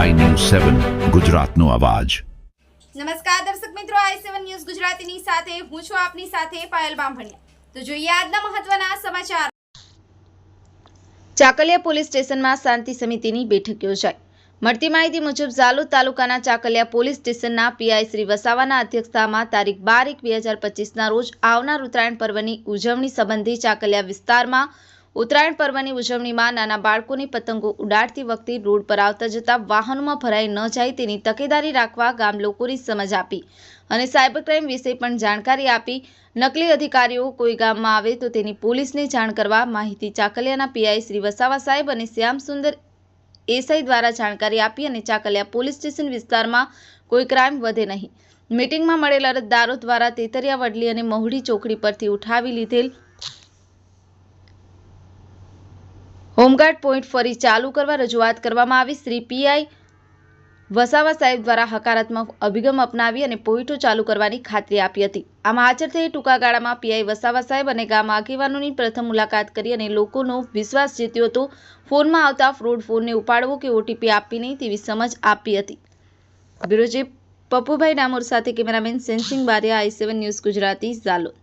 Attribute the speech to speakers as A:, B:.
A: સેવન ગુજરાતનો અવાજ.
B: નમસ્કાર દર્શક મિત્રો આઈ સેવન ન્યૂઝ ગુજરાતીની સાથે હું છું આપની સાથે પાયલ બામભણિયા. તો જોઈએ આજના મહત્વના સમાચાર. ચાકલિયા પોલીસ સ્ટેશનમાં શાંતિ સમિતિની બેઠક યોજાઈ. મળતી માહિતી મુજબ ઝાલોદ તાલુકાના ચાકલિયા પોલીસ સ્ટેશનના પીઆઈ શ્રી વસાવાના અધ્યક્ષતામાં તારીખ બાર એક બે હજાર પચીસના રોજ આવનાર ઉત્તરાયણ પર્વની ઉજવણી સંબંધી ચાકલિયા વિસ્તારમાં ઉત્તરાયણ પર્વની ઉજવણીમાં નાના બાળકોની પતંગો ઉડાડતી વખતે રોડ પર આવતા જતા વાહનોમાં ભરાઈ ન જાય તેની તકેદારી રાખવા ગામ લોકોની સમજ આપી. અને સાયબર ક્રાઇમ વિશે પણ જાણકારી આપી. નકલી અધિકારીઓ કોઈ ગામમાં આવે તો તેની પોલીસને જાણ કરવા માહિતી ચાકલિયાના પીઆઈ શ્રી વસાવા સાહેબ અને શ્યામ સુંદર એસઆઈ દ્વારા જાણકારી આપી અને ચાકલિયા પોલીસ સ્ટેશન વિસ્તારમાં કોઈ ક્રાઇમ વધે નહીં. મીટિંગમાં મળેલ અરજદારો દ્વારા તેતરિયા વડલી અને મહુડી ચોકડી પરથી ઉઠાવી લીધેલ હોમગાર્ડ પોઈન્ટ ફરી ચાલુ કરવા રજૂઆત કરવામાં આવી. શ્રી પીઆઈ વસાવા સાહેબ દ્વારા હકારાત્મક અભિગમ અપનાવી અને પોઈન્ટો ચાલુ કરવાની ખાતરી આપી હતી. આમાં હાજર થઈ ટૂંકા ગાળામાં પીઆઈ વસાવા સાહેબ અને ગામ આગેવાનોની પ્રથમ મુલાકાત કરી અને લોકોનો વિશ્વાસ જીત્યો હતો. ફોનમાં આવતા ફ્રોડ ફોનને ઉપાડવો કે ઓટીપી આપવી નહીં તેવી સમજ આપી હતી. બ્યુરોજી પપ્પુભાઈ ડામોર સાથે cameraman Sensing Bariya, I seven news Gujarati, Zalod.